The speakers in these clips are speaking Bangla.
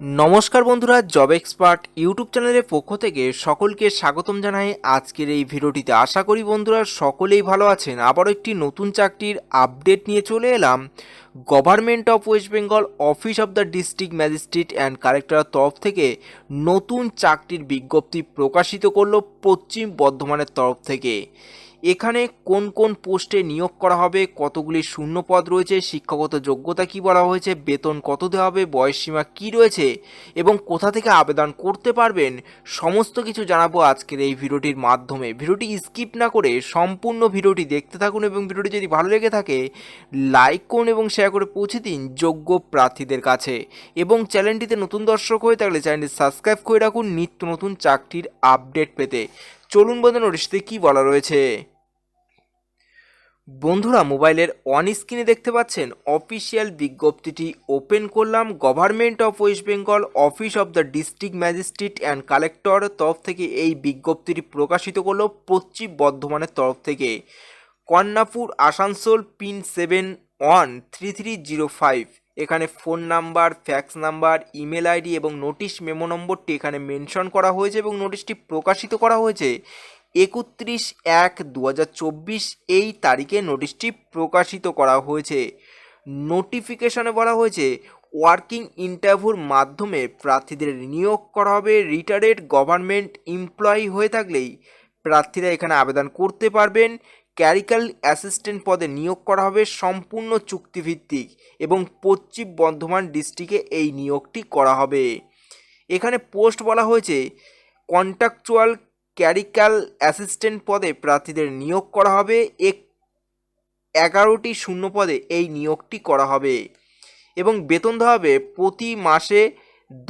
নমস্কার বন্ধুরা জব এক্সপার্ট ইউটিউব চ্যানেলের পক্ষ থেকে সকলকে স্বাগতম জানাই আজকের এই ভিডিওটিতে। আশা করি বন্ধুরা সকলেই ভালো আছেন। আবারও একটি নতুন চাকরির আপডেট নিয়ে চলে এলাম। Government of West Bengal office of the district magistrate and কালেক্টরের তরফ থেকে নতুন চাকরির বিজ্ঞপ্তি প্রকাশিত করল পশ্চিম বর্ধমানের তরফ থেকে। এখানে কোন কোন পোস্টে নিয়োগ করা হবে, কতগুলি শূন্য পদ রয়েছে, শিক্ষাগত যোগ্যতা কি বলা হয়েছে, বেতন কত দেওয়া হবে বয়সসীমা কি রয়েছে এবং কোথা থেকে আবেদন করতে পারবেন, সমস্ত কিছু জানাব আজকের এই ভিডিওটির মাধ্যমে। ভিডিওটি স্কিপ না করে সম্পূর্ণ ভিডিওটি দেখতে থাকুন এবং ভিডিওটি যদি ভালো লেগে থাকে, লাইক করুন এবং শেয়ার করে পৌঁছে দিন যোগ্য প্রার্থীদের কাছে। এবং চ্যানেলটিতে নতুন দর্শক হয়ে থাকলে চ্যানেলটি সাবস্ক্রাইব করে রাখুন নিত্য নতুন চাকরির আপডেট পেতে। চলুন বন্ধু নোটিশতে কী বলা রয়েছে? বন্ধুরা মোবাইলের অন স্ক্রিনে দেখতে পাচ্ছেন অফিসিয়াল বিজ্ঞপ্তিটি ওপেন করলাম। Government of West Bengal office of the district magistrate and collector তরফ থেকে এই বিজ্ঞপ্তিটি প্রকাশিত করল পশ্চিম বর্ধমানের তরফ থেকে। Kanyapur, Asansol pin seven one three three zero five এখানে phone number, fax number, email ID এবং নোটিশ মেমো নম্বরটি এখানে মেনশন করা হয়েছে এবং নোটিশটি প্রকাশিত করা হয়েছে একত্রিশ এক দু এই তারিখে নোটিশটি প্রকাশিত করা হয়েছে। নোটিফিকেশনে বলা হয়েছে, ওয়ার্কিং ইন্টারভিউর মাধ্যমে প্রার্থীদের নিয়োগ করা হবে, রিটায়ার্ড গভর্নমেন্ট এমপ্লয়ি হয়ে থাকলেই প্রার্থীরা এখানে আবেদন করতে পারবেন। ক্যারিক্যাল অ্যাসিস্ট্যান্ট পদে নিয়োগ করা হবে সম্পূর্ণ চুক্তিভিত্তিক এবং পশ্চিম বর্ধমান ডিস্ট্রিক্টে এই নিয়োগটি করা হবে। এখানে পোস্ট বলা হয়েছে, কন্ট্রাকচুয়াল ক্যারিক্যাল অ্যাসিস্ট্যান্ট পদে প্রার্থীদের নিয়োগ করা হবে। এক, এগারোটি শূন্য পদে এই নিয়োগটি করা হবে এবং বেতন দেওয়া হবে। প্রতি মাসে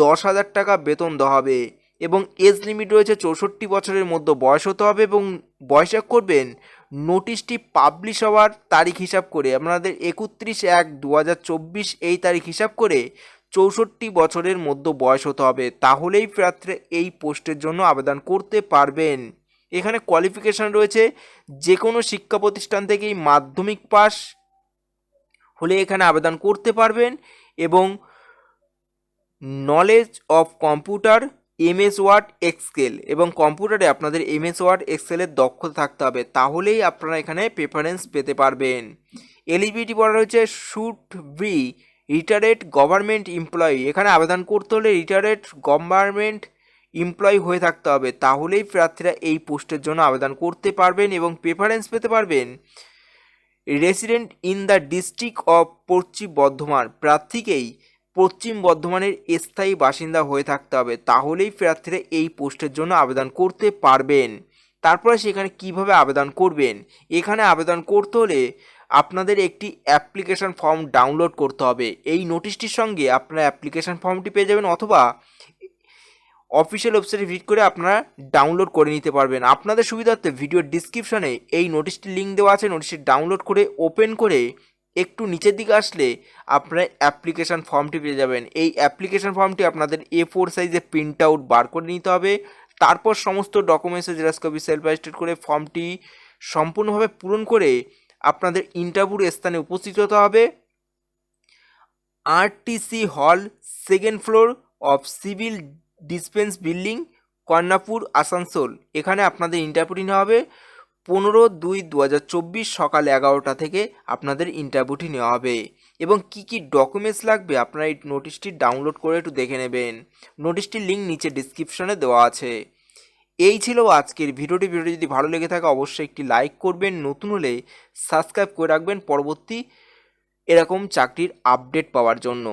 দশ হাজার টাকা বেতন দেওয়া হবে এবং এজ লিমিট রয়েছে চৌষট্টি বছরের মধ্যে বয়স হতে হবে এবং বয়স করবেন নোটিশটি পাবলিশ হওয়ার তারিখ হিসাব করে, আপনাদের একত্রিশ এক দু এই তারিখ হিসাব করে চৌষট্টি বছরের মধ্যে বয়স হতে হবে। তাহলেই প্রার্থীরা এই পোস্টের জন্য আবেদন করতে পারবেন। এখানে কোয়ালিফিকেশান রয়েছে যে কোনো শিক্ষা প্রতিষ্ঠান থেকেই মাধ্যমিক পাস হলে এখানে আবেদন করতে পারবেন এবং knowledge of computer MS Word Excel এবং কম্পিউটারে আপনাদের এমএস ওয়ার্ড এক্সেলের দক্ষতা থাকতে হবে, তাহলেই আপনারা এখানে প্রেফারেন্স পেতে পারবেন। এলিজিবিলিটি বলা রয়েছে should be retired government employee এখানে আবেদন করতে হলে রিটায়ার্ড গভর্নমেন্ট এমপ্লয়ি হয়ে থাকতে হবে, তাহলেই প্রার্থীরা এই পোস্টের জন্য আবেদন করতে পারবেন এবং প্রেফারেন্স পেতে পারবেন। Resident in the district of Paschim Bardhaman. প্রার্থীকেই পশ্চিম বর্ধমানের স্থায়ী বাসিন্দা হয়ে থাকতে হবে। তাহলেই প্রার্থীরা এই পোস্টের জন্য আবেদন করতে পারবেন। তারপরে সেখানে কীভাবে আবেদন করবেন? এখানে আবেদন করতে হলে আপনাদের একটি অ্যাপ্লিকেশন ফর্ম ডাউনলোড করতে হবে। এই নোটিশটির সঙ্গে আপনারা অ্যাপ্লিকেশন ফর্মটি পেয়ে যাবেন অথবা অফিসিয়াল ওয়েবসাইটে ভিজিট করে আপনারা ডাউনলোড করে নিতে পারবেন। আপনাদের সুবিধার্থে ভিডিওর ডিসক্রিপশনে এই নোটিশটির লিঙ্ক দেওয়া আছে। নোটিশটি ডাউনলোড করে ওপেন করে একটু নিচের দিকে আসলে আপনার অ্যাপ্লিকেশান ফর্মটি পেয়ে যাবেন। এই অ্যাপ্লিকেশান ফর্মটি আপনাদের এ ফোর সাইজে প্রিন্ট আউট বার করে নিতে হবে। তারপর সমস্ত ডকুমেন্টসে জেরক্স কপি সেলফ অ্যাটেস্টেড করে ফর্মটি সম্পূর্ণভাবে পূরণ করে আপনাদের ইন্টারভিউর স্থানে উপস্থিত হতে হবে। আরটিসি হল second floor of civil dispense building Karnapur, Asansol. এখানে আপনাদের ইন্টারভিউটি নেওয়া হবে। পনেরো দুই দু সকাল এগারোটা থেকে আপনাদের ইন্টারভিউটি নেওয়া হবে। এবং কি কি ডকুমেন্টস লাগবে আপনারা এই নোটিশটি ডাউনলোড করে একটু দেখে নেবেন। নোটিশটির লিঙ্ক নিচে ডিসক্রিপশনে দেওয়া আছে। এই ছিল আজকের ভিডিওটি। ভিডিওটি যদি ভালো লেগে থাকে অবশ্যই একটি লাইক করবেন। নতুন হলে সাবস্ক্রাইব করে রাখবেন। পরবর্তী এরকম চাকরির আপডেট পাওয়ার জন্য।